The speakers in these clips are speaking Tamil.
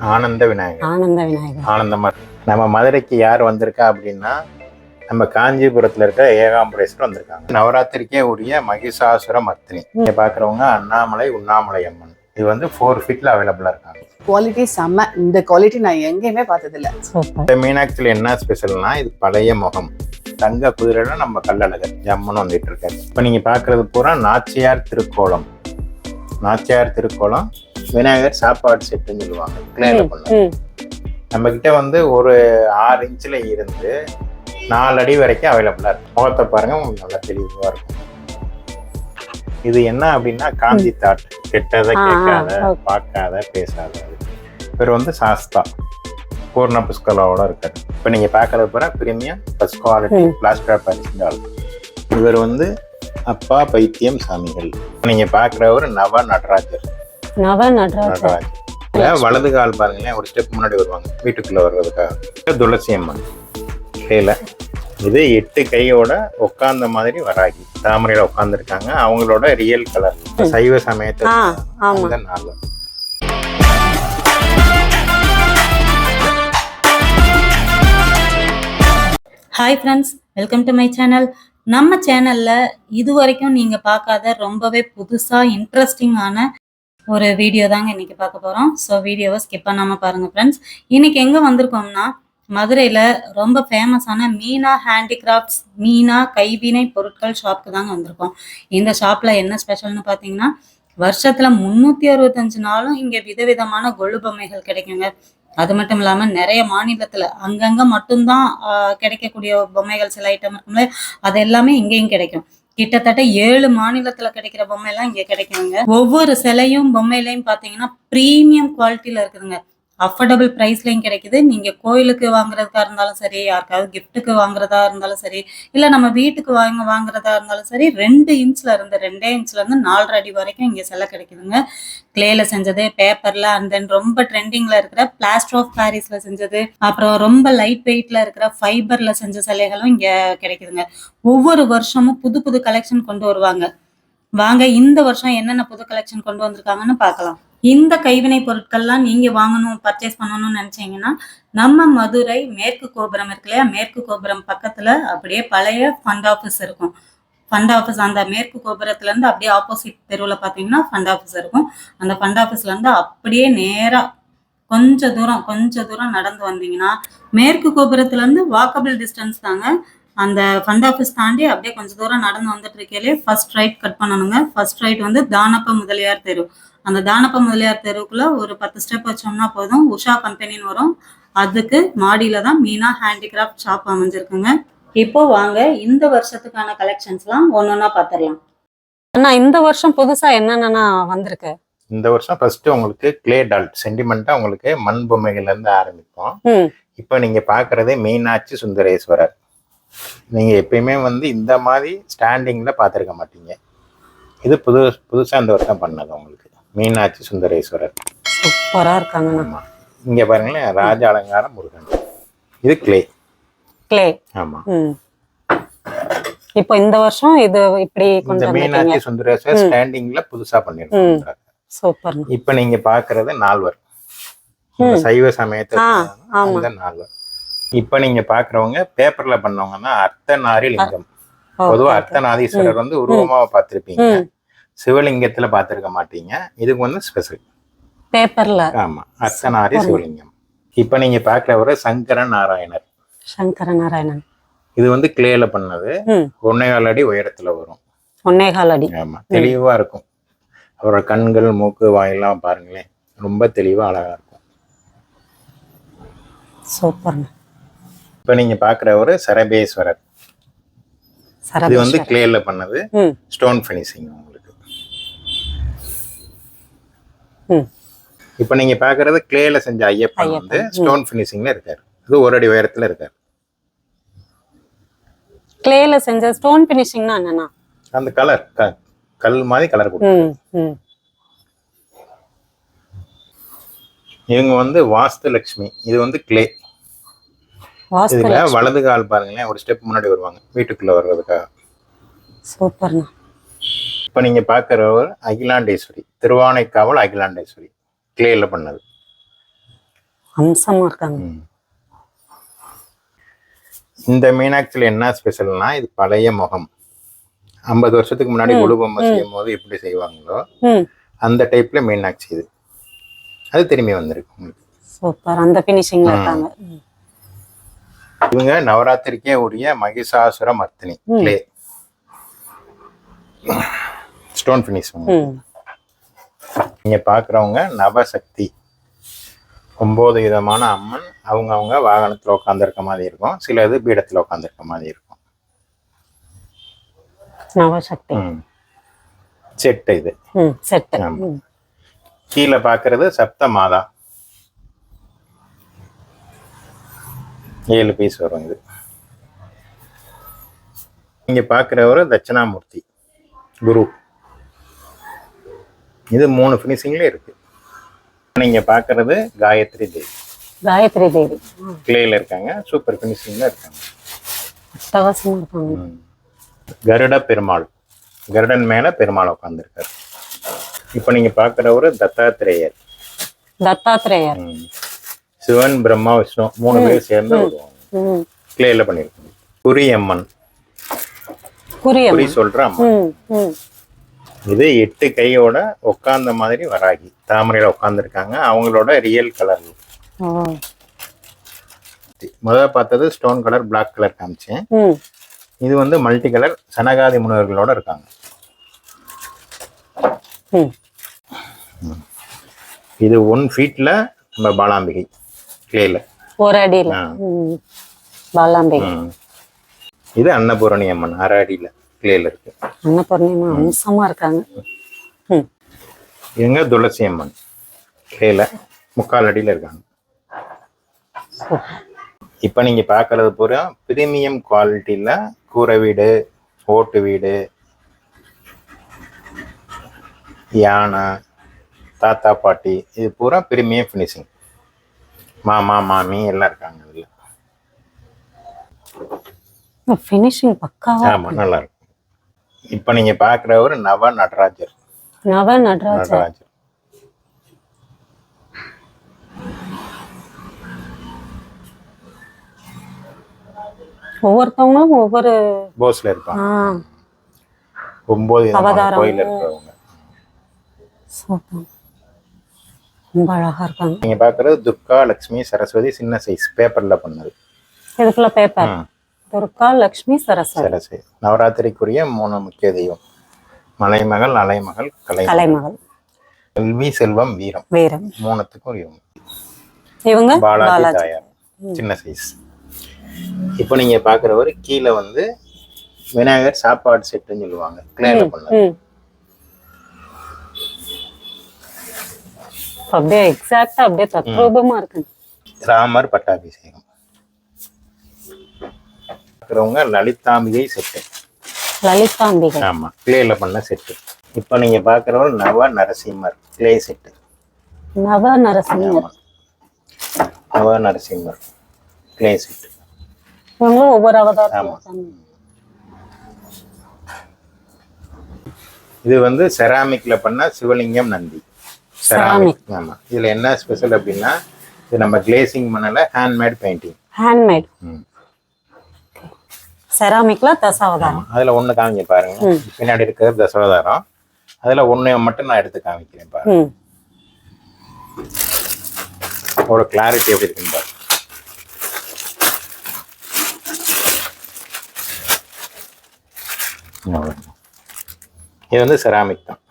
ஆனந்த விநாயகர். ஆனந்த விநாயகர். ஆனந்தமா நம்ம மதுரைக்கு யார் வந்திருக்கா அப்படின்னா நம்ம காஞ்சிபுரத்துல இருக்க ஏகாம்பரேஸ்வரர் வந்திருக்காங்க. நவராத்திரிக்கே உரிய மகிஷாசுர மர்த்தினி. இங்க பாக்குறவங்க அண்ணாமலை உண்ணாமலை அம்மன். இது வந்து ஃபோர் ஃபீட்ல அவைலபிளா இருக்காங்க. குவாலிட்டி செம்ம. இந்த குவாலிட்டி நான் எங்கேயுமே பார்த்ததில்ல. இந்த மீனாட்சியில் என்ன ஸ்பெஷல்னா இது பழைய முகம். தங்க குதிரையில நம்ம கல்லழகர் ஜம்முன்னு வந்துட்டு இருக்காரு. இப்போ நீங்க பாக்குறது பூரா நாச்சியார் திருக்கோலம். நாச்சியார் திருக்கோலம் விநாயகர் சாப்பாடு செட்டுன்னு சொல்லுவாங்க. கிளேல பண்ண நம்ம கிட்ட வந்து ஒரு ஆறு இன்ச்சில் இருந்து நாலு அடி வரைக்கும் அவைலபிளாக இருக்கும். முகத்தை பாருங்க உங்களுக்கு நல்லா தெளிவாக இருக்கும். இது என்ன அப்படின்னா காந்தி தாட். கெட்டதை கேட்காத. பார்க்காத பேசாத. இவர் வந்து சாஸ்தா. பூர்ண புஷ்கலாவோட இருக்காரு. இப்போ நீங்கள் பார்க்கறது பூரா பிரீமியம் ஃபர்ஸ்ட் குவாலிட்டி. பிளாஸ்டர் பரிசுண்டால் இவர் வந்து அப்பா பைத்தியம் சாமிகள். நீங்கள் பார்க்குறவர் நவ நடராஜர். நவ நடராஜர் வலது கால் பாருங்களேன் ஒரு ஸ்டெப் முன்னாடி வருவாங்க. வீட்டுக்குள்ள வர்றதுக்காக. துளசி அம்மன் கையில இது எட்டு கையோட உட்கார்ந்த மாதிரி வராகி. தாமரையில உட்கார்ந்துருக்காங்க. அவங்களோட ரியல் கலர் சைவ சமயத்தை அந்த நாள் hi friends welcome to my channel நம்ம சேனல்ல இது வரைக்கும் நீங்க பார்க்காத ரொம்பவே புதுசா இன்ட்ரெஸ்டிங்கான ஒரு வீடியோ தாங்க இன்னைக்கு பார்க்க போகிறோம் ஸோ வீடியோவை ஸ்கிப் பண்ணாமல் பாருங்கள் ஃப்ரெண்ட்ஸ் இன்னைக்கு எங்கே வந்திருக்கோம்னா மதுரையில் ரொம்ப ஃபேமஸான மீனா ஹேண்டிகிராஃப்ட்ஸ் மீனா கைவினை பொருட்கள் ஷாப்க்கு தாங்க வந்திருக்கோம். இந்த ஷாப்பில் என்ன ஸ்பெஷல்னு பார்த்தீங்கன்னா வருஷத்தில் முந்நூற்றி அறுபத்தஞ்சு நாளும் இங்கே விதவிதமான கொலு பொம்மைகள் கிடைக்குங்க. அது மட்டும் இல்லாமல் நிறைய மாநிலத்தில் அங்கங்கே மட்டும்தான் கிடைக்கக்கூடிய பொம்மைகள் சில ஐட்டம் இருக்கும்ல அது எல்லாமே இங்கேயும் கிடைக்கும். கிட்டத்தட்ட ஏழு மாநிலத்துல கிடைக்கிற பொம்மை எல்லாம் இங்க கிடைக்குங்க ஒவ்வொரு சிலையும் பொம்மையிலையும் பாத்தீங்கன்னா ப்ரீமியம் குவாலிட்டியில இருக்குதுங்க. அஃபோர்டபுள் ப்ரைஸ்லையும் கிடைக்குது. நீங்கள் கோயிலுக்கு வாங்குறதுக்காக இருந்தாலும் சரி யாருக்காவது கிஃப்ட்டுக்கு வாங்குறதா இருந்தாலும் சரி இல்லை நம்ம வீட்டுக்கு வாங்க வாங்குறதா இருந்தாலும் சரி ரெண்டு இன்ச்ல இருந்து ரெண்டே இன்ச்ல இருந்து நாலரை அடி வரைக்கும் இங்கே சிலை கிடைக்குதுங்க. கிளேல செஞ்சது பேப்பர்ல அண்ட் தென் ரொம்ப ட்ரெண்டிங்ல இருக்கிற பிளாஸ்டர் ஆஃப் பாரிஸ்ல செஞ்சது அப்புறம் ரொம்ப லைட் வெயிட்ல இருக்கிற ஃபைபர்ல செஞ்ச சிலைகளும் இங்கே கிடைக்குதுங்க. ஒவ்வொரு வருஷமும் புது புது கலெக்ஷன் கொண்டு வருவாங்க. வாங்க இந்த வருஷம் என்னென்ன புது கலெக்ஷன் கொண்டு வந்திருக்காங்கன்னு பார்க்கலாம். இந்த கைவினை பொருட்கள்லாம் நீங்க வாங்கணும் பர்ச்சேஸ் பண்ணணும்னு நினைச்சீங்கன்னா நம்ம மதுரை மேற்கு கோபுரம் இருக்கு இல்லையா? மேற்கு கோபுரம் பக்கத்துல அப்படியே பழைய ஃபண்ட் ஆஃபீஸ் இருக்கும். ஃபண்ட் ஆஃபீஸ் அந்த மேற்கு கோபுரத்துல இருந்து அப்படியே ஆப்போசிட் தெருவில் பார்த்தீங்கன்னா ஃபண்ட் ஆஃபீஸ் இருக்கும். அந்த ஃபண்ட் ஆஃபீஸ்ல இருந்து அப்படியே நேரா கொஞ்ச தூரம் கொஞ்ச தூரம் நடந்து வந்தீங்கன்னா மேற்கு கோபுரத்துல இருந்து வாக்கபிள் டிஸ்டன்ஸ் தாங்க. அந்த ஃபண்ட் ஆஃபீஸ் தாண்டி அப்படியே கொஞ்ச தூரம் நடந்து வந்துட்டு இருக்கையிலே ஃபர்ஸ்ட் ரைட் கட் பண்ணணுங்க. ஃபர்ஸ்ட் ரைட் வந்து தானப்ப முதலியார் தெரு. அந்த தானப்ப முதலியார் தெருவுக்குள்ள ஒரு பத்து ஸ்டெப் வச்சோம்னா போதும். உஷா கம்பெனின்னு வரும். அதுக்கு மாடியில தான் மீனா ஹேண்டிகிராஃப்ட் ஷாப் அமைஞ்சிருக்குங்க. இப்போ வாங்க இந்த வருஷத்துக்கான கலெக்ஷன்ஸ்லாம் ஒன்னொன்னா பார்த்துடலாம் அண்ணா இந்த வருஷம் புதுசா என்னென்ன வந்திருக்கு? இந்த வருஷம் ஃபர்ஸ்ட் உங்களுக்கு கிளே டால் சென்டிமெண்டா உங்களுக்கு மண் பொம்மைகள்ல இருந்து ஆரம்பிப்போம். இப்போ நீங்க பார்க்கறது மீனாட்சி சுந்தரேஸ்வரர். நீங்க எப்பயுமே வந்து இந்த மாதிரி ஸ்டாண்டிங்ல பார்த்துருக்க மாட்டீங்க. இது புது புதுசா இந்த வருஷம் பண்ணது உங்களுக்கு. மீனாட்சி சுந்தரேஸ்வரர். சூப்பரா இருக்காங்கண்ணா ஆமா. இங்க பாருங்களேன் ராஜ அலங்கார முருகன். இது கிளே கிளே ஆமா. ம். இப்போ இந்த வருஷம் இது இப்படி வந்திருக்கீங்க. மீனாட்சி சுந்தரேஸ்வரர் ஸ்டாண்டிங்ல புதுசா பண்ணிருக்கோம் சூப்பர்ண்ணா. இப்ப நீங்க பாக்குறது நால்வர். சைவ சமயத்தை. அந்த நால்வர். இப்ப நீங்க பாக்குறவங்க பேப்பர்ல பண்ணவங்கன்னா அர்த்தநாரி லிங்கம். பொதுவா அர்த்தநாதீஸ்வரர் வந்து உருவமா பார்த்திருப்பீங்க. சிவலிங்கத்துல பார்த்திருக்க மாட்டீங்க. இதுக்கு வந்து ஸ்பெஷல் பேப்பர்ல. ஆமா. அர்த்தநாரி சிவலிங்கம். இப்ப நீங்க பாக்குறவரை சங்கரன் நாராயணர். சங்கர நாராயணன். இது வந்து கிளேல பண்ணது. ஒன்னேகால் அடி உயரத்துல வரும். ஒன்னேகால் அடி. ஆமா. தெளிவா இருக்கும். அவரோட கண்கள் மூக்கு வாயெல்லாம் பாருங்களேன். ரொம்ப தெளிவா அழகா இருக்கும். சூப்பர்ண்ணா இப்ப நீங்க பாக்குறவரு சரபேஸ்வரர். இது வந்து கிளேல பண்ணது. ஸ்டோன் ஃபினிஷிங் உங்களுக்கு ம் இப்ப நீங்க பாக்குறது கிளேல செஞ்ச ஐயப்பன் வந்து ஸ்டோன் ஃபினிஷிங்ல இருக்காரு. இது ஒரு அடி உயரத்துல இருக்காரு. கிளேல செஞ்ச ஸ்டோன் பினிஷிங்னா என்னண்ணா அந்த கலர் கல் மாதிரி கலர் கொடுக்கும். இவங்க வந்து வாஸ்து லட்சுமி இது வந்து கிளே இதுல வலது கால் பாருங்களேன் ஒரு ஸ்டெப் முன்னாடி வருவாங்க. வீட்டுக்குள்ள வர்றதுக்காக. சூப்பர்ண்ணா. இப்ப நீங்க பாக்குறவர் அகிலாண்டேஸ்வரி. திருவானைக்காவல் அகிலாண்டேஸ்வரி. கிளேல பண்ணது. இருக்காங்க. இந்த மீனாட்சியில் என்ன ஸ்பெஷல்னா இது பழைய முகம். ஐம்பது வருஷத்துக்கு முன்னாடி உழுபொம்மை செய்யும் போது எப்படி செய்வாங்களோ அந்த டைப்ல மீனாட்சி இது. அது திரும்பி வந்திருக்கு சூப்பர் அந்த ஃபினிஷிங்ல இருக்காங்க. இவங்க நவராத்திரிக்கே உரிய Mahishasura Mardini clay stone finish ம். நீங்க பாக்குறவங்க நவசக்தி. ஒன்பது விதமான அம்மன். அவங்க அவங்க வாகனத்துல உட்காந்துருக்க மாதிரி இருக்கும். சிலது பீடத்துல உட்காந்துருக்க மாதிரி இருக்கும். நவசக்தி. செட்டு இது. செட்டு. கீழே பார்க்கறது சப்த மாதா. ஏழு பீஸ் வரும் இது. இங்க பார்க்குறவர் தட்சிணாமூர்த்தி. குரு. இது மூணு ஃபினிஷிங்ல இருக்கு. நீங்க பார்க்கறது காயத்ரி தேவி. காயத்ரி தேவி. கிளேல இருக்காங்க சூப்பர் ஃபினிஷிங்ல இருக்காங்க. கருட பெருமாள். கருடன் மேல பெருமாள் உட்காந்துருக்காரு இப்போ நீங்க பார்க்குறவர் தத்தாத்திரேயர். தத்தாத்திரேயர். ம். சிவன் பிரம்மா விஷ்ணு மூணு பேர் சேர்ந்து வருவாங்க. ம். கிளேல பண்ணிருக்காங்க குறி அம்மன் குறி அம்மன். ம். இது எட்டு கையோட உட்கார்ந்த மாதிரி வராகி. தாமரையில உட்காந்துருக்காங்க அவங்களோட ரியல் கலர் முதல்ல பார்த்தது ஸ்டோன் கலர் Black கலர் காமிச்சேன். இது வந்து மல்டி கலர் சனகாதி முனிவர்களோட இருக்காங்க. இது ஒன் ஃபீட்ல நம்ம பாலாம்பிகை கிளேல ஒரு அடியில. பாலாம்பிகை. இது அன்னபூரணி அம்மன் அரை அடியில. கிளேல இருக்கு. அன்னபூர்ணிமா அம்சமா இருக்காங்க. இவங்க துளசி அம்மன் கிளேல முக்கால் அடியில இருக்காங்க. இப்போ நீங்க பார்க்கறது பூரா பிரீமியம் குவாலிட்டியில கூரை வீடு ஓட்டு வீடு யானை தாத்தா பாட்டி இது பூரா பிரீமியம் ஃபினிஷிங் மாமா மாமி எல்லாம் இருக்காங்க இதில். ஃபினிஷிங் பக்காவா ஆமா நல்லா இருக்கும் இப்போ நீங்க பார்க்குறவர் நவ நடராஜர். நவ நடராஜர். ஒவ்வொருத்தவங்களும் ஒவ்வொரு போஸ்ல இருப்பாங்க. ஒன்பது. கோயில் இருக்கிறவங்க. ரொம்ப அழகா இருக்காங்க. நீங்க பார்க்கறது துர்கா லட்சுமி சரஸ்வதி சின்ன சைஸ் பேப்பர்ல பண்ணது. இதுக்குள்ள பேப்பர் துர்கா லக்ஷ்மி சரஸ்வதி. சரஸ்வதி. நவராத்திரிக்குரிய மூணு முக்கிய தெய்வம். மலைமகள் அலைமகள் கலை கலைமகள். கல்வி செல்வம் வீரம். வீரம். மூணுத்துக்கும் உரியவங்க இவங்க? பாலாஜி தாயார். சின்ன சைஸ். இப்போ நீங்க பார்க்குறவர் கீழே வந்து விநாயகர் சாப்பாடு செட்டுன்னு சொல்லுவாங்க. கிளேல பண்ணது ம் அப்படியே எக்ஸாக்டா அப்படியே தத்ரூபமா இருக்கு. ராமர் பட்டாபிஷேகம். பார்க்குறவங்க லலிதாம்பிகை செட்டு. லலிதாம்பிகை. ஆமா கிளேல பண்ண செட்டு. இப்போ நீங்க பார்க்குறவர் நவ நரசிம்மர் கிளே செட்டு. நவ நரசிம்மர். நவ நரசிம்மர் கிளே செட்டு. இவங்களும் ஒவ்வொரு அவதாரம். இது வந்து செராமிக்ல பண்ண சிவலிங்கம் நந்தி. செராமிக் ஆமா. இதுல என்ன ஸ்பெஷல் அப்படின்னா இது நம்ம கிளேசிங் பண்ணல ஹேண்ட்மேட் பெயிண்டிங் ஹேண்ட்மேட் செராமிக்ல தசாவதாரம். அதுல ஒண்ணு காமிக்க பாருங்க. பின்னாடி இருக்கிறது தசவதாரம். அதுல ஒண்ணு மட்டும் நான் எடுத்து காமிக்கிறேன் பாருங்க. ஒரு கிளாரிட்டி எப்படி இருக்குன்னு பாருங்க. இது வந்து செராமிக் தான்.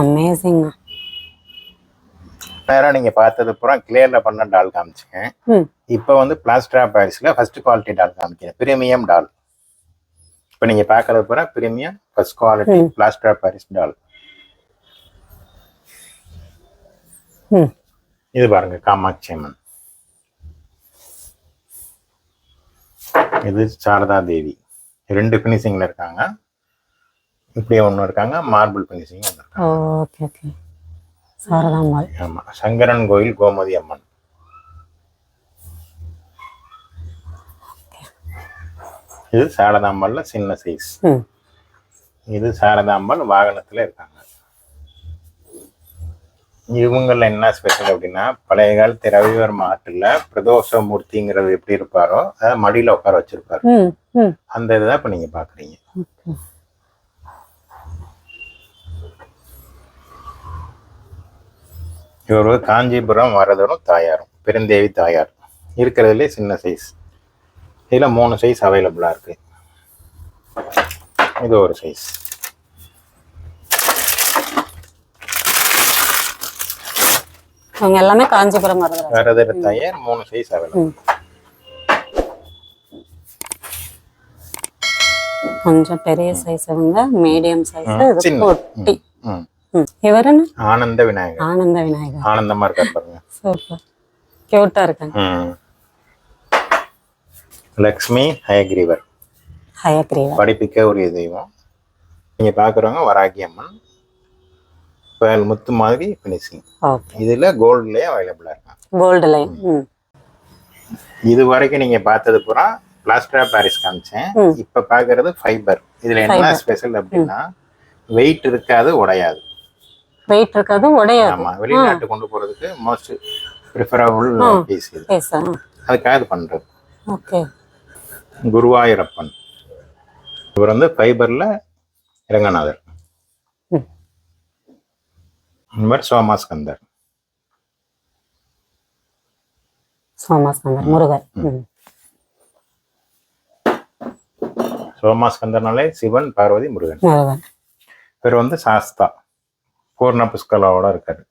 அமேசிங் நேரம் நீங்க பார்த்தது பூரா கிளியர்ல பண்ண டால் காமிச்சேன் இப்போ வந்து பிளாஸ்டர் ஆஃப் பாரிஸ்ல ஃபர்ஸ்ட் குவாலிட்டி டால் காமிக்கிறேன். பிரீமியம் டால் இப்போ நீங்க பார்க்கறது பூரா premium first quality plaster of Paris doll இது பாருங்க காமாட்சி அம்மன் இது சாரதா தேவி. ரெண்டு ஃபினிஷிங்ல இருக்காங்க. இப்படியே ஒன்று இருக்காங்க மார்பிள் ஃபினிஷிங் ஒன்று இருக்காங்க. ஓகே ஓகே சாரதாம்பாள் ஆமா சங்கரன் கோயில் கோமதி அம்மன். இது சாரதாம்பாள்ல சின்ன சைஸ் இது சாரதாம்பாள் வாகனத்துல இருக்காங்க. இவங்கள என்ன ஸ்பெஷல் அப்படின்னா பழைய காலத்து ரவிவர்ம ஆற்றுல பிரதோஷ மூர்த்திங்கிறது எப்படி இருப்பாரோ அதை மடியில உட்கார வச்சிருப்பாரு. அந்த இதுதான் இப்ப நீங்க பாக்குறீங்க. இவர் காஞ்சிபுரம் வரதரும் தாயாரும் பெருந்தேவி தாயார். இருக்கிறதுலே சின்ன சைஸ் இதில் மூணு சைஸ் அவைலபிளாக இருக்கு. இது ஒரு சைஸ் அவங்க எல்லாமே காஞ்சிபுரம் வரதர் தாயார் மூணு சைஸ் அவைலபிள் கொஞ்சம் பெரிய சைஸ் இவங்க மீடியம் சைஸ். குட்டி. இவர் என்ன? ஆனந்த விநாயகர். ஆனந்த விநாயகர். ஆனந்தமா இருக்கார் பாருங்க. சூப்பர். கியூட்டா இருக்காங்க. லக்ஷ்மி ஹயக்ரீவர். ஹயக்ரீவா படிப்பிக்க உரிய தெய்வம். நீங்க பார்க்குறவங்க வராகி அம்மன். பேல் முத்து மாதிரி ஃபினிஷிங் இதுல கோல்ட்லயே அவைலபிளா இருக்காங்க. கோல்டு லைன் இது வரைக்கும் நீங்க பார்த்தது பூரா பிளாஸ்டர் ஆஃப் பாரிஸ் காமிச்சேன். இப்ப பாக்குறது ஃபைபர் இதுல என்ன ஸ்பெஷல் அப்படின்னா வெயிட் இருக்காது உடையாது. வெயிட் இருக்காது உடையாது. ஆமா வெளிநாட்டு கொண்டு போறதுக்கு மோஸ்ட் ப்ரிஃபரபிள் பீஸ் அதுக்காக இது பண்றது. ஓகே குருவாயூரப்பன். இவர் வந்து ஃபைபர்ல. இந்த மாதிரி சோமாஸ்கந்தர். சோமாஸ்கந்தர் முருகர். சோமாஸ்கந்தர்னாலே சிவன் பார்வதி முருகன். இவர் வந்து சாஸ்தா. பூர்ண புஷ்கலாவோட இருக்காரு.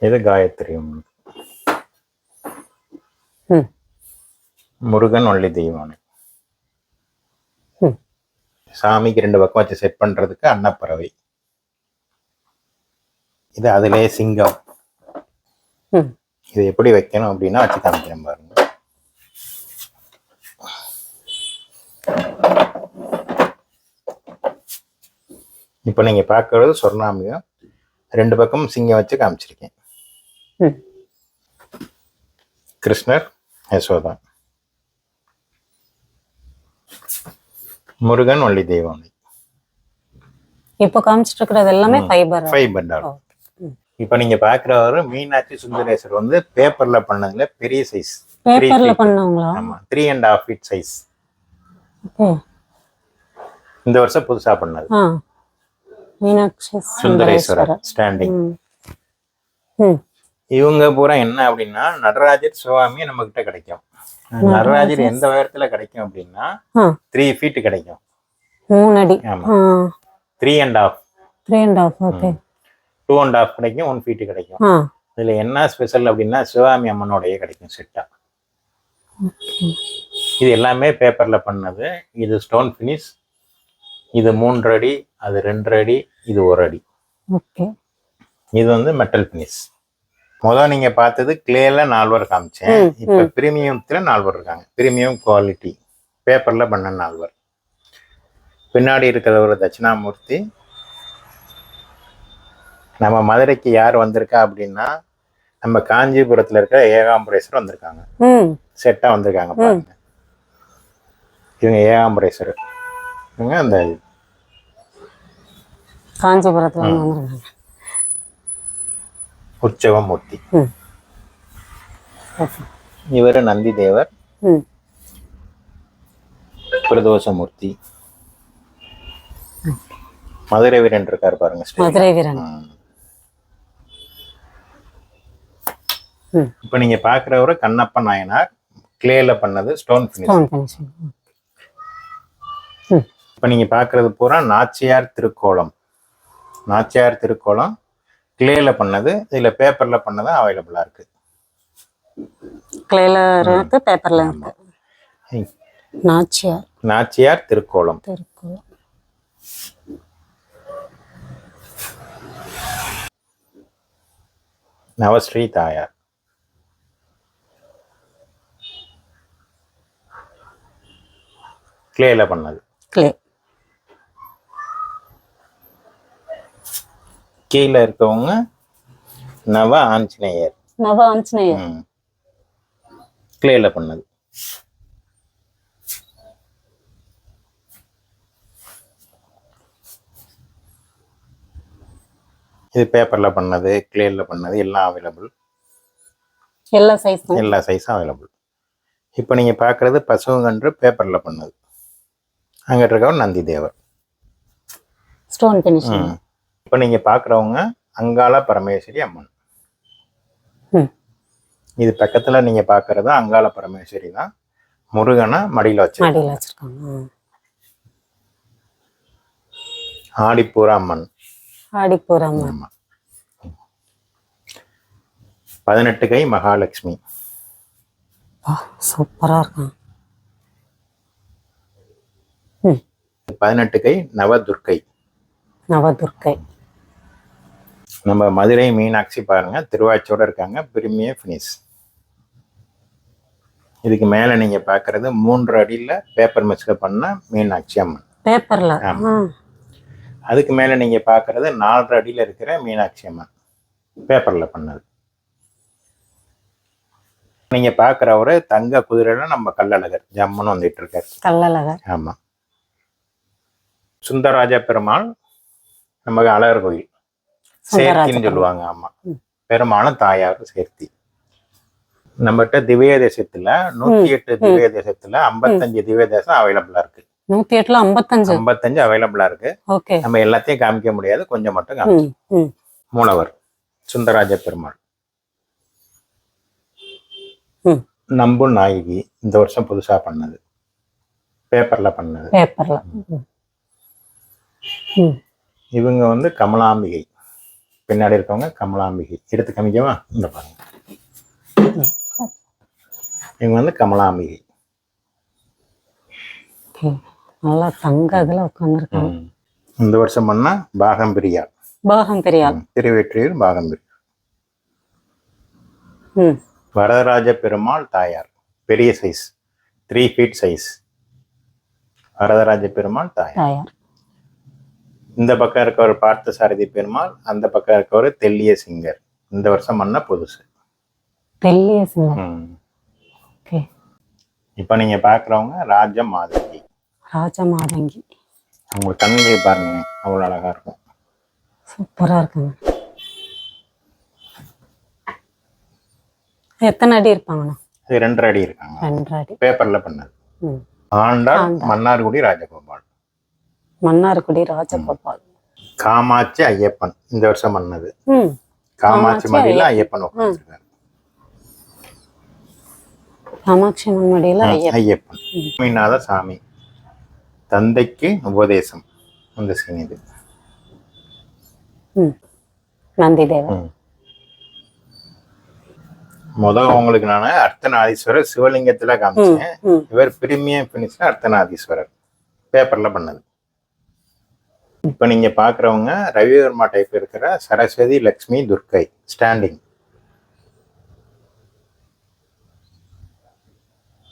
இது காயத்ரி முருகன் வள்ளி தெய்வானை சாமிக்கு ரெண்டு பக்கம் வச்சு செட் பண்றதுக்கு அன்னப்பறவை. இது அதிலே சிங்கம். இது எப்படி வைக்கணும் அப்படின்னா வச்சு காமிக்கிறேன் பாருங்க. இப்போ நீங்க பார்க்கறது சொர்ணாமிகம். ரெண்டு பக்கம் சிங்கம் வச்சு காமிச்சிருக்கேன். கிருஷ்ணர் யசோதா. முருகன் வள்ளி தெய்வானை இப்போ காமிச்சிட்டு இருக்கிறது எல்லாமே ஃபைபர் ஃபைவ் பண்டார் இப்போ நீங்க பார்க்குறவர் மீனாட்சி சுந்தரேஸ்வர் வந்து பேப்பர்ல பண்ணதுல பெரிய சைஸ் பேப்பர்ல பண்ணவங்களா? ஆமா three and half feet size இந்த வருஷம் புதுசா பண்ணது. மீனாட்சி சுந்தரேஸ்வரர். ஸ்டாண்டிங் ம். இவங்க பூரா என்ன அப்படின்னா நடராஜர் சிவகாமி நம்ம கிட்ட கிடைக்கும் நடராஜர் எந்த உயரத்துல கிடைக்கும் அப்படின்னா த்ரீ ஃபீட் கிடைக்கும். மூணு அடி three and half three and half okay two and half கிடைக்கும் ஒன் ஃபீட் கிடைக்கும். இதுல என்ன ஸ்பெஷல் அப்படின்னா சிவகாமி அம்மனோடைய கிடைக்கும் செட்டா இது எல்லாமே பேப்பர்ல பண்ணது. இது ஸ்டோன் ஃபினிஷ் இது மூன்று அடி அது ரெண்டு அடி இது ஒரு அடி ஓகே இது வந்து மெட்டல் ஃபினிஷ் முதல் நீங்க பார்த்தது கிளேல நால்வர் காமிச்சேன். இப்ப பிரீமியத்துல நால்வர் இருக்காங்க. பிரீமியம் குவாலிட்டி பேப்பர்ல பண்ண நால்வர் பின்னாடி இருக்கிற ஒரு தட்சிணாமூர்த்தி. நம்ம மதுரைக்கு யார் வந்திருக்கா அப்படின்னா நம்ம காஞ்சிபுரத்துல இருக்கிற ஏகாம்பரேஸ்வரர் வந்திருக்காங்க. செட்டா வந்திருக்காங்க பாருங்க. இவங்க ஏகாம்பரேஸ்வரர். இவங்க அந்த காஞ்சிபுரத்துல உற்சவமூர்த்தி. இவர் நந்தி தேவர் பிரதோஷமூர்த்தி. மதுரை வீரன் இருக்காரு பாருங்க. மதுரை வீரன். இப்ப நீங்க பாக்குறவரு கண்ணப்ப நாயனார். கிளேல பண்ணது ஸ்டோன் ம். இப்ப நீங்க பாக்குறது பூரா நாச்சியார் திருக்கோலம் நாச்சியார் திருக்கோலம் கிளேல பண்ணது இதுல பேப்பர்ல பண்ணது அவைலபிளா இருக்கு. கிளேல இருக்கு பேப்பர்ல இருக்கு. நாச்சியார். நாச்சியார் திருக்கோலம் திருக்குறள் நவஸ்ரீ தாயார். கிளேல பண்ணது கிளே கீழே இருக்கவங்க நவ ஆஞ்சநேயர். நவ ஆஞ்சநேயர். கிளேல பண்ணது. இது பேப்பரில் பண்ணது கிளேயில் பண்ணது எல்லாம் அவைலபிள் எல்லா சைஸும் எல்லா சைஸும் அவைலபிள் இப்போ நீங்கள் பார்க்குறது பசுவங்கன்று பேப்பரில் பண்ணது. அங்கிட்டு இருக்கவர் நந்தி தேவர். ஸ்டோன் ஃபினிஷிங் இப்போ நீங்கள் பார்க்குறவங்க அங்காள பரமேஸ்வரி அம்மன். இது பக்கத்தில் நீங்கள் பார்க்குறது அங்காள பரமேஸ்வரி தான். முருகனை மடியில் வச்சு மடியில் வச்சிருக்காங்க. ஆடிப்பூர அம்மன். ஆடிப்பூரம் ஆமாம் பதினெட்டு கை மகாலட்சுமி. சூப்பரா இருக்கும் பதினெட்டு கை நவதுர்க்கை. நவதுர்க்கை. நம்ம மதுரை மீனாட்சி பாருங்க. திருவாச்சியோட இருக்காங்க. பிரிமிய ஃபினிஷ் இதுக்கு மேலே நீங்கள் பார்க்குறது மூன்று அடியில் பேப்பர் மிக்ஸில் பண்ண மீனாட்சி அம்மன். பேப்பர்ல ஆமா. அதுக்கு மேலே நீங்கள் பார்க்குறது நாலரை அடியில் இருக்கிற மீனாட்சி அம்மன். பேப்பரில் பண்ணது. நீங்கள் பார்க்குறவரு தங்க குதிரையில் நம்ம கள்ளழகர் ஜம்முன்னு வந்துட்டு இருக்காரு. கல்லழகர் ஆமாம் சுந்தரராஜ பெருமாள் நமக்கு அழகர் கோயில். சேர்த்தின்னு சொல்லுவாங்க ஆமாம் பெருமாளும் தாயாரும் சேர்த்தி. நம்மகிட்ட திவ்ய தேசத்துல நூத்தி எட்டு திவ்ய தேசத்துல ஐம்பத்தஞ்சு திவ்ய தேசம் அவைலபிளா இருக்கு. நூத்தி எட்டுல ஐம்பத்தஞ்சு? ஐம்பத்தஞ்சு அவைலபிளா இருக்கு. ஓகே. நம்ம எல்லாத்தையும் காமிக்க முடியாது கொஞ்சம் மட்டும் காமி ம் ம். மூலவர் சுந்தரராஜ பெருமாள். நம்பு நாயகி இந்த வருஷம் புதுசா பண்ணது. பேப்பர்ல பண்ணது. பேப்பர்ல. இவங்க வந்து கமலாம்பிகை. பின்னாடி இருக்கவங்க கமலாம்பிகை. எடுத்து காமிக்கவா? இந்த பாருங்க. இவங்க வந்து கமலாம்பிகை. நல்லா தங்க இதுல உட்காந்துருக்காங்க. இந்த வருஷம் பண்ணா பாகம்பிரியார் பாகம் பெரியாள் திருவெற்றியூர் பாகம்பிரியார் ம். வரதராஜ பெருமாள் தாயார். பெரிய size three feet size Varadaraja Perumal தாயார். இந்த பக்கம் இருக்கவர் பார்த்த சாரதி பெருமாள் அந்த பக்கம் இருக்கவர் தெல்லிய சிங்கர். இந்த வருஷம் பண்ண புதுசு. தெல்லிய. ஓகே. இப்போ நீங்க பார்க்குறவங்க ராஜ மாதங்கி. ராஜ மாதங்கி. அவங்க கண்களை பாருங்க அவ்வளோ அழகா இருக்கும். சூப்பரா இருக்குங்க. எத்தனை அடி இருப்பாங்கண்ணா? ரெண்டரை அடி இருக்காங்க. ரெண்டரை அடி. பேப்பர்ல பண்ணது. ஆண்டாள். மன்னார்குடி ராஜகோபால் மன்னார்குடி ராஜகோபால். காமாட்சி ஐயப்பன். இந்த வருஷம் பண்ணது. காமாட்சி மடியில ஐயப்பன். உட்காந்துருக்காரு. காமாட்சி ஐயர் ஐயப்பன். மீனாத சாமி தந்தைக்கு உபதேசம் அந்த சீன் இது. நந்தி தேவன். முதல் உங்களுக்கு நான் அர்த்தநாதீஸ்வரர் சிவலிங்கத்துல காமிச்சேன். இவர் பிரீமியம் பினிஷ் அர்த்தநாதீஸ்வரர். பேப்பர்ல பண்ணது. இப்ப நீங்க பாக்குறவங்க ரவிவர்மா டைப் இருக்கிற சரஸ்வதி லக்ஷ்மி துர்க்கை ஸ்டாண்டிங்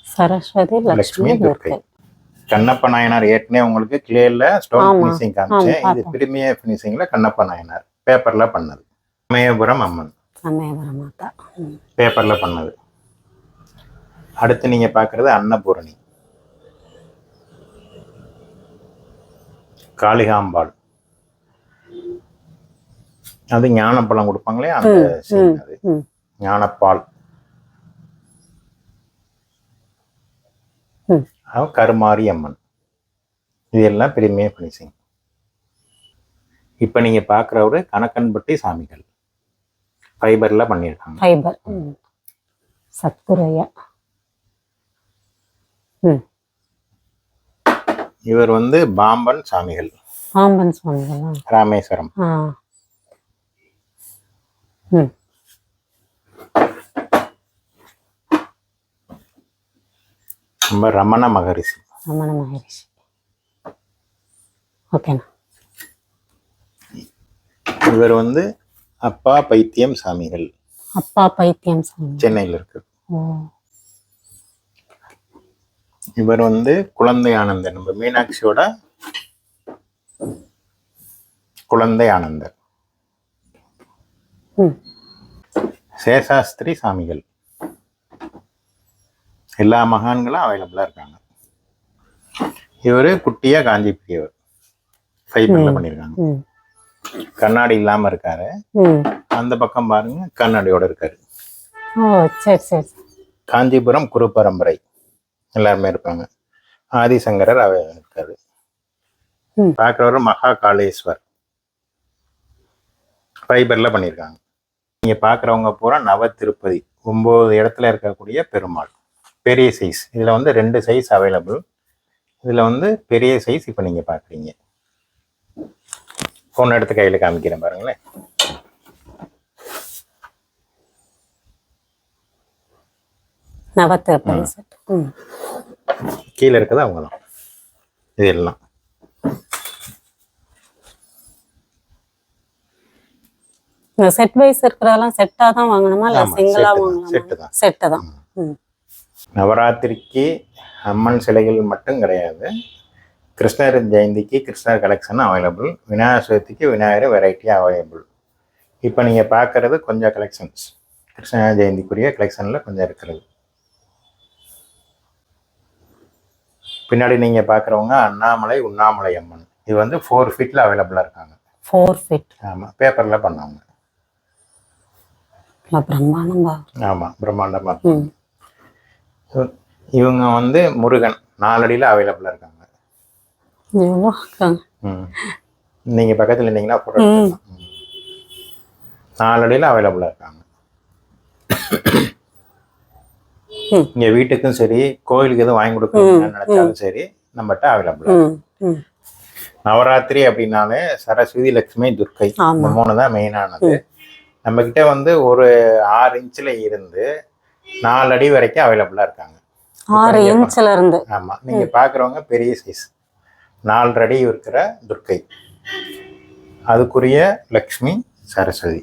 சரஸ்வதி லக்ஷ்மி லட்சுமி துர்க்கை. கண்ணப்ப நாயனார் ஏற்கனவே உங்களுக்கு கிளேல ஸ்டோன் ஆமா. பினிஷிங் காமிச்சேன் இது பார்த்தேன். பிரீமியம் பினிஷிங்ல கண்ணப்ப நாயனார். பேப்பர்ல பண்ணது. சமயபுரம் அம்மன். சமயபுர மாதா பேப்பர்ல பண்ணது. அடுத்து நீங்க பாக்குறது அன்னபூரணி. காளிகாம்பாள். அது ஞானப்பழம் கொடுப்பாங்களே அந்த அது. ஞானப்பால். கருமாரி அம்மன் இது எல்லாம் பெருமையா பினிஷிங் இப்ப நீங்க பாக்குறவரு கணக்கன்பட்டி சாமிகள். ஃபைபர்ல பண்ணியிருக்காங்க. ஃபைபர். ம். சத்குரையா. ம். இவர் வந்து பாம்பன் சாமிகள். பாம்பன் சுவாமிகளா ராமேஸ்வரம். ஆ. ம். நம்ம ரமண மகரிஷி. ரமண மகரிஷி. ஓகேண்ணா. இவர் வந்து அப்பா பைத்தியம் சாமிகள். அப்பா பைத்தியம் சாமி. சென்னையில் இருக்கு. ஓ. இவர் வந்து குழந்தை ஆனந்தர் நம்ம மீனாட்சியோட குழந்தை ஆனந்தர். சேஷாஸ்திரி சாமிகள். எல்லா மகான்களும் அவைலபிளா இருக்காங்க. இவர் குட்டியா காஞ்சி பெரியவர். ஃபைபர்ல பண்ணியிருக்காங்க கண்ணாடி இல்லாம இருக்காரு. அந்த பக்கம் பாருங்க கண்ணாடியோட இருக்காரு. காஞ்சிபுரம் குரு பரம்பரை எல்லாருமே இருப்பாங்க. ஆதிசங்கரர் அவ இருக்காரு. பார்க்குறவர் மகா காளேஸ்வர் ஃபைபர்ல பண்ணியிருக்காங்க நீங்க பார்க்குறவங்க பூரா நவ திருப்பதி ஒன்பது இடத்துல இருக்கக்கூடிய பெருமாள். பெரிய சைஸ் இதுல வந்து ரெண்டு சைஸ் அவைலபிள் இதுல வந்து பெரிய சைஸ் இப்போ நீங்க பார்க்குறீங்க ஃபோன் எடுத்து கையில காமிக்கிறேன் பாருங்களேன். நவத்திருப்பதி செட் ம். கீழே இருக்கிறது அவங்க தான் இது எல்லாம். இந்த செட் வைஸ் இருக்கிறதெல்லாம் செட்டா தான் வாங்கணுமா? இல்ல ஆமா, சிங்கிளா set தான், வாங்கணுமா? set தான். செட்டு தான். நவராத்திரிக்கு அம்மன் சிலைகள் மட்டும் கிடையாது. கிருஷ்ணர் ஜெயந்திக்கு கிருஷ்ணர் கலெக்ஷன் அவைலபிள் விநாயகர் சதுர்த்திக்கு விநாயகர் வெரைட்டியாக அவைலபிள் இப்போ நீங்கள் பார்க்குறது கொஞ்சம் கலெக்ஷன்ஸ் கிருஷ்ண ஜெயந்திக்குரிய கலெக்ஷனில் கொஞ்சம் இருக்கிறது. பின்னாடி நீங்கள் பார்க்குறவங்க அண்ணாமலை உண்ணாமலை அம்மன். இது வந்து ஃபோர் ஃபீட்டில் அவைலபிளாக இருக்காங்க. ஃபோர் ஃபிட் ஆமாம் பேப்பரில் பண்ணவங்க பிரம்மாண்டம்பா ஆமாம் பிரம்மாண்டமாக இவங்க வந்து முருகன் நாலடியில் அவைலபிளாக இருக்காங்க. நீங்கள் பக்கத்தில் இருந்தீங்கன்னா ஃபோட்டோ. நாலடியில் அவைலபிளாக இருக்காங்க. இங்கே வீட்டுக்கும் சரி கோயிலுக்கு எதுவும் வாங்கி கொடுக்கணும்னு நினச்சாலும் சரி நம்மகிட்ட ம் நவராத்திரி அப்படின்னாலே சரஸ்வதி லட்சுமி துர்க்கை இந்த மூணு தான் மெயினானது நம்மக்கிட்ட வந்து ஒரு ஆறு இன்ச்சில் இருந்து நாலு அடி வரைக்கும் அவைலபிளாக இருக்காங்க. ஆறு இன்ச்ல இருந்து. ஆமாம் நீங்கள் பார்க்குறவங்க பெரிய சைஸ் நாலரை அடி இருக்கிற துர்க்கை. அதுக்குரிய லக்ஷ்மி சரஸ்வதி.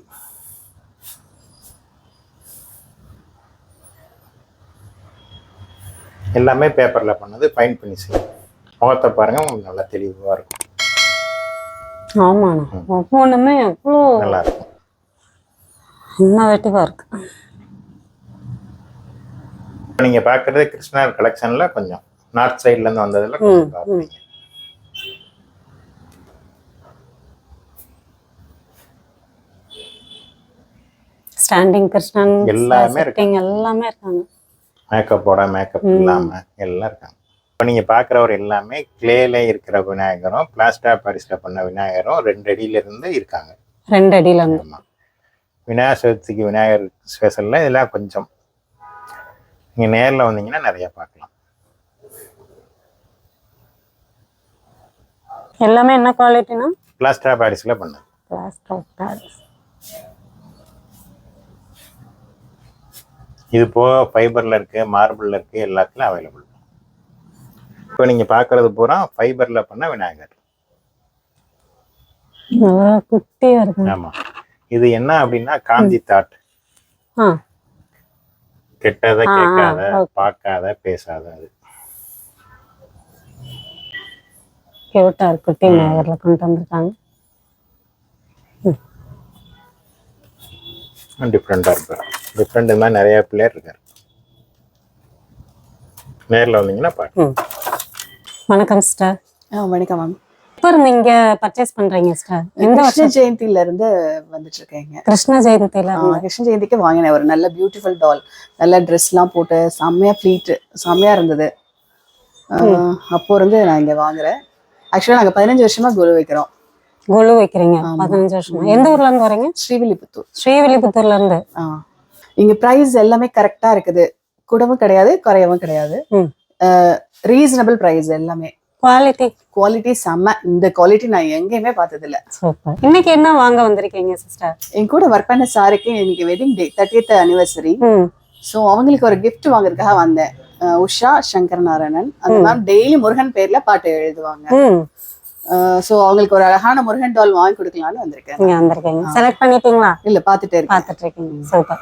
எல்லாமே பேப்பரில் பண்ணது ஃபைன் ஃபினிஷிங் முகத்தை பாருங்க உங்களுக்கு நல்லா தெளிவாக இருக்கும். ஆமாண்ணா. ஒவ்வொன்றுமே எவ்வளோ நல்லா இருக்கும். இன்னோவேட்டிவா இருக்கு. இப்போ நீங்கள் பார்க்குறது கிருஷ்ணர் கலெக்ஷனில் கொஞ்சம் நார்த் சைட்லேருந்து வந்ததில் கொஞ்சம் பார்ப்பீங்க. ஸ்டாண்டிங் கிருஷ்ணன் எல்லாமே setting எல்லாமே இருக்காங்க. மேக்கப்போட மேக்கப் இல்லாமல் எல்லாம் இருக்காங்க. இப்போ நீங்கள் பார்க்குறவர் எல்லாமே கிளேல இருக்கிற விநாயகரும் பிளாஸ்டர் பாரிஸில் பண்ண விநாயகரும் ரெண்டு அடியிலிருந்து இருக்காங்க. ரெண்டு அடியில இருந்து. ஆமாம் விநாயகர் சதுர்த்திக்கு விநாயகர் ஸ்பெஷலில் இதெல்லாம் கொஞ்சம் நீங்கள் நேரில் வந்தீங்கன்னா நிறைய பார்க்கலாம். எல்லாமே என்ன குவாலிட்டினா பிளாஸ்டர் பாரிஸில் பண்ணது. பிளாஸ்டர் இது போக ஃபைபரில் இருக்குது மார்பிளில் இருக்குது எல்லாத்துலையும் அவைலபிள் இப்போ நீங்கள் பார்க்குறது பூரா ஃபைபரில் பண்ண விநாயகர். நல்லா குட்டியா இருக்கு ஆமாம் இது என்ன அப்படின்னா காந்தி தாட் கெட்டதை கேட்காத. பார்க்காத பேசாத அது. கியூட்டா இருக்கு நகர்ல கொண்டு வந்திருக்காங்க. டிஃப்ரெண்ட்டாக இருப்பார் டிஃப்ரெண்ட் மாதிரி நிறைய பிள்ளையர் இருக்கார். நேரில் வந்தீங்கன்னா பாருங்க. வணக்கம் சிஸ்டர் ஆ, வணக்கம் மேம் எப்போ இருந்து இங்க பர்ச்சேஸ் பண்றீங்க சிஸ்டர் எந்த கிருஷ்ண வருஷம்? ஜெயந்தில இருந்து வந்துட்டு இருக்கேங்க. கிருஷ்ண ஜெயந்தியில கிருஷ்ண ஜெயந்திக்கு வாங்கினேன். ஒரு நல்ல பியூட்டிஃபுல் டால் நல்ல ட்ரெஸ்லாம் போட்டு செம்மையா ஃப்ளீட் செம்மையா இருந்தது. ஆ, அப்போ இருந்து நான் இங்க வாங்குறேன். ஆக்சுவலா நாங்க பதினஞ்சு வருஷமா குரு வைக்கிறோம். கொலு வைக்கிறீங்க. பதினஞ்சு வருஷமா. எந்த ஊர்ல இருந்து வரீங்க? ஸ்ரீவில்லிபுத்தூர். ஸ்ரீவில்லிபுத்தூர்ல இருந்து. ஆ. இங்க பிரைஸ் எல்லாமே கரெக்டா இருக்குது. கூடவும் கிடையாது குறையவும் கிடையாது. ரீசனபிள் பிரைஸ் எல்லாமே. குவாலிட்டி குவாலிட்டி செம்ம. இந்த குவாலிட்டி நான் எங்கேயுமே பார்த்தது இல்ல சூப்பர் இன்னைக்கு என்ன வாங்க வந்திருக்கீங்க சிஸ்டர் என் கூட ஒர்க் பண்ண சாருக்கு இன்னைக்கு wedding day thirtieth anniversary so அவங்களுக்கு ஒரு gift வாங்குறதுக்காக வந்தேன். உஷா சங்கர் நாராயணன். அந்த மேம் டெய்லி முருகன் பேர்ல பாட்டு எழுதுவாங்க. ஸோ அவங்களுக்கு ஒரு அழகான முருகன் டால் வாங்கி கொடுக்கலான்னு வந்திருக்கேன். வந்திருக்கீங்க. செலக்ட் பண்ணிட்டீங்களா? இல்ல பாத்துட்டே இருக்கேன். பாத்துட்டு இருக்கீங்க. சூப்பர்